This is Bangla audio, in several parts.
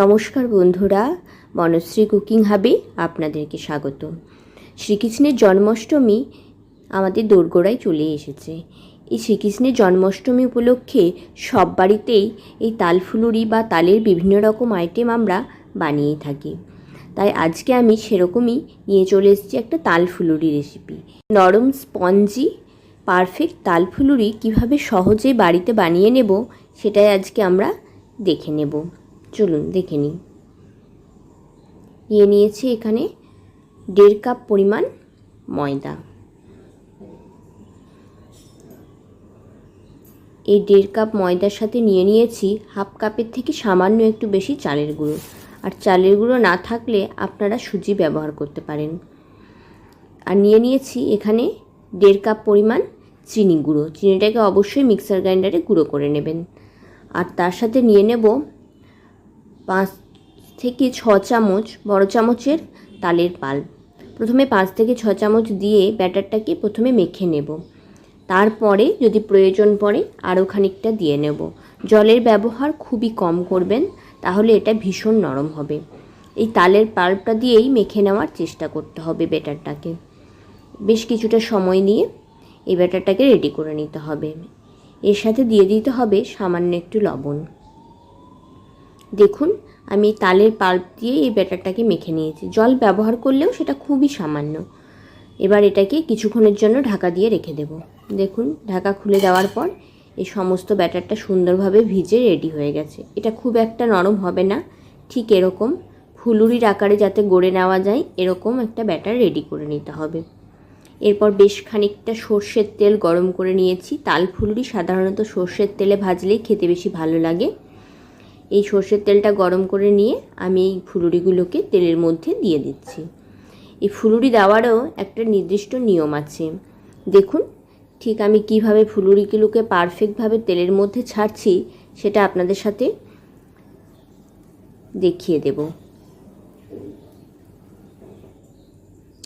নমস্কার বন্ধুরা, মনশ্রী কুকিং হাবে আপনাদেরকে স্বাগত। শ্রীকৃষ্ণের জন্মাষ্টমী আমাদের দোরগোড়ায় চলে এসেছে। এই শ্রীকৃষ্ণের জন্মাষ্টমী উপলক্ষে সব বাড়িতেই এই তালফুলুরি বা তালের বিভিন্ন রকম আইটেম আমরা বানিয়ে থাকি। তাই আজকে আমি সেরকমই নিয়ে চলে এসেছি একটা তালফুলুরি রেসিপি নরম স্পঞ্জি পারফেক্ট তালফুলুরি কীভাবে সহজে বাড়িতে বানিয়ে নেব, সেটাই আজকে আমরা দেখে নেব। চলুন, দেখে নিই। নিয়ে নিয়েছি এখানে দেড় কাপ পরিমাণ ময়দা। এই দেড় কাপ ময়দার সাথে নিয়ে নিয়েছি হাফ কাপের থেকে সামান্য একটু বেশি চালের গুঁড়ো। আর চালের গুঁড়ো না থাকলে আপনারা সুজি ব্যবহার করতে পারেন। আর নিয়ে নিয়েছি এখানে দেড় কাপ পরিমাণ চিনি গুঁড়ো। চিনিটাকে অবশ্যই মিক্সার গ্রাইন্ডারে গুঁড়ো করে নেবেন। আর তার সাথে নিয়ে নেব পাঁচ থেকে ছ চামচ, বড় চামচের তালের পাল। প্রথমে পাঁচ থেকে ছ চামচ দিয়ে ব্যাটারটাকে প্রথমে মেখে নেব। তারপরে যদি প্রয়োজন পড়ে, আরও খানিকটা দিয়ে নেব। জলের ব্যবহার খুবই কম করবেন, তাহলে এটা ভীষণ নরম হবে। এই তালের পাল্পটা দিয়েই মেখে নেওয়ার চেষ্টা করতে হবে ব্যাটারটাকে। বেশ কিছুটা সময় নিয়ে এই ব্যাটারটাকে রেডি করে নিতে হবে। এর সাথে দিয়ে দিতে হবে সামান্য একটু লবণ। দেখুন, আমি তালের পাল্প দিয়ে এই ব্যাটারটাকে মেখে নিয়েছি। জল ব্যবহার করলেও সেটা খুবই সামান্য। এবার এটাকে কিছুক্ষণের জন্য ঢাকা দিয়ে রেখে দেব। দেখুন, ঢাকা খুলে দেওয়ার পর এই সমস্ত ব্যাটারটা সুন্দরভাবে ভিজে রেডি হয়ে গেছে। এটা খুব একটা নরম হবে না, ঠিক এরকম। ফুলুরির আকারে যাতে গড়ে নেওয়া যায়, এরকম একটা ব্যাটার রেডি করে নিতে হবে। এরপর বেশ খানিকটা সর্ষের তেল গরম করে নিয়েছি। তাল ফুলুরি সাধারণত সর্ষের তেলে ভাজলেই খেতে বেশি ভালো লাগে। এই সর্ষের তেলটা গরম করে নিয়ে আমি এই ফুলুরিগুলোকে তেলের মধ্যে দিয়ে দিচ্ছি। এই ফুলুরি দেওয়ারও একটা নির্দিষ্ট নিয়ম আছে। দেখুন, ঠিক আমি কীভাবে ফুলুরিগুলোকে পারফেক্টভাবে তেলের মধ্যে ছাড়ছি সেটা আপনাদের সাথে দেখিয়ে দেব।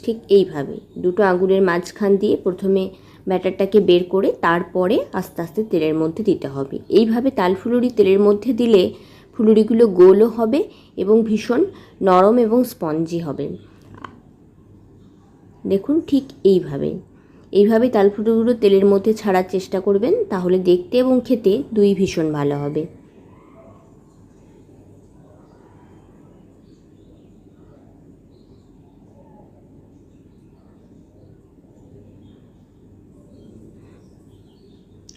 ঠিক এইভাবে দুটো আঙুলের মাঝখান দিয়ে প্রথমে ব্যাটারটাকে বের করে তারপরে আস্তে আস্তে তেলের মধ্যে দিতে হবে। এইভাবে তাল ফুলুরি তেলের মধ্যে দিলে ফুলুরিগুলো গোলও হবে এবং ভীষণ নরম এবং স্পঞ্জি হবে। দেখুন ঠিক এইভাবে। এইভাবে তাল ফুলুরিগুলো তেলের মধ্যে ছাড়ার চেষ্টা করবেন, তাহলে দেখতে এবং খেতে দুই ভীষণ ভালো হবে।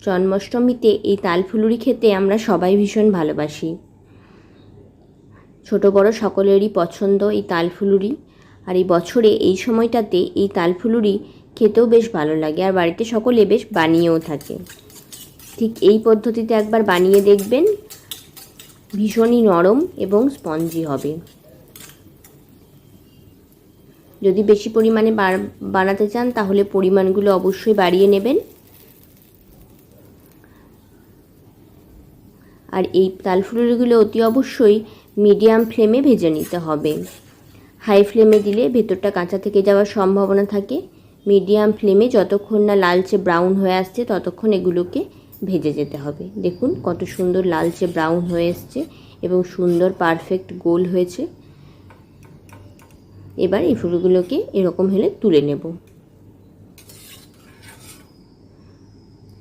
জন্মাষ্টমীতে এই তালফুলুরি খেতে আমরা সবাই ভীষণ ভালোবাসি। ছোট বড় সকলেরই পছন্দ এই তালফুলুরি। আর এই বছরে এই সময়টাতে এই তালফুলুরি খেতেও বেশ ভালো লাগে আর বাড়িতে সকলে বেশ বানিয়েও থাকে। ঠিক এই পদ্ধতিতে একবার বানিয়ে দেখবেন, ভীষণই নরম এবং স্পঞ্জি হবে। যদি বেশি পরিমাণে বানাতে চান তাহলে পরিমাণগুলো অবশ্যই বাড়িয়ে নেবেন। আর এই তালফুলুরিগুলো অতি অবশ্যই মিডিয়াম ফ্লেমে ভেজে নিতে হবে। হাই ফ্লেমে দিলে ভেতরটা কাঁচা থেকে যাওয়ার সম্ভাবনা থাকে। মিডিয়াম ফ্লেমে যতক্ষণ না লালচে ব্রাউন হয়ে আসছে, ততক্ষণ এগুলোকে ভেজে যেতে হবে। দেখুন কত সুন্দর লালচে ব্রাউন হয়ে এসছে এবং সুন্দর পারফেক্ট গোল হয়েছে। এবার এই ফুলগুলোকে এরকম হলে তুলে নেব।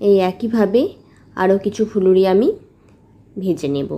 এই একইভাবে আরও কিছু ফুলুরি আমি ভেজে নেব।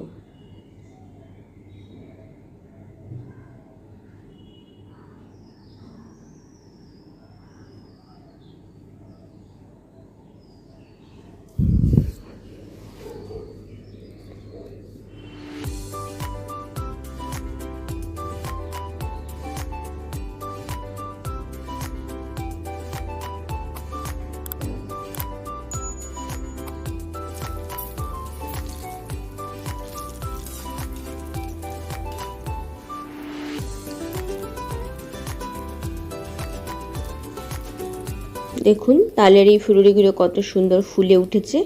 দেখুন, তালের এই ফুলুরিগুলো কত সুন্দর ফুলে উঠেছে।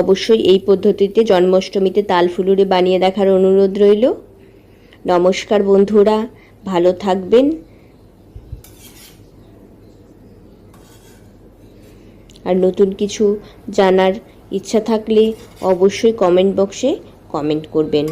অবশ্যই এই পদ্ধতিতে জন্মাষ্টমীতে তাল ফুলুরি বানিয়ে দেখার অনুরোধ রইল। নমস্কার বন্ধুরা, ভালো থাকবেন। আর নতুন কিছু জানার ইচ্ছা থাকলে অবশ্যই কমেন্ট বক্সে কমেন্ট করবেন।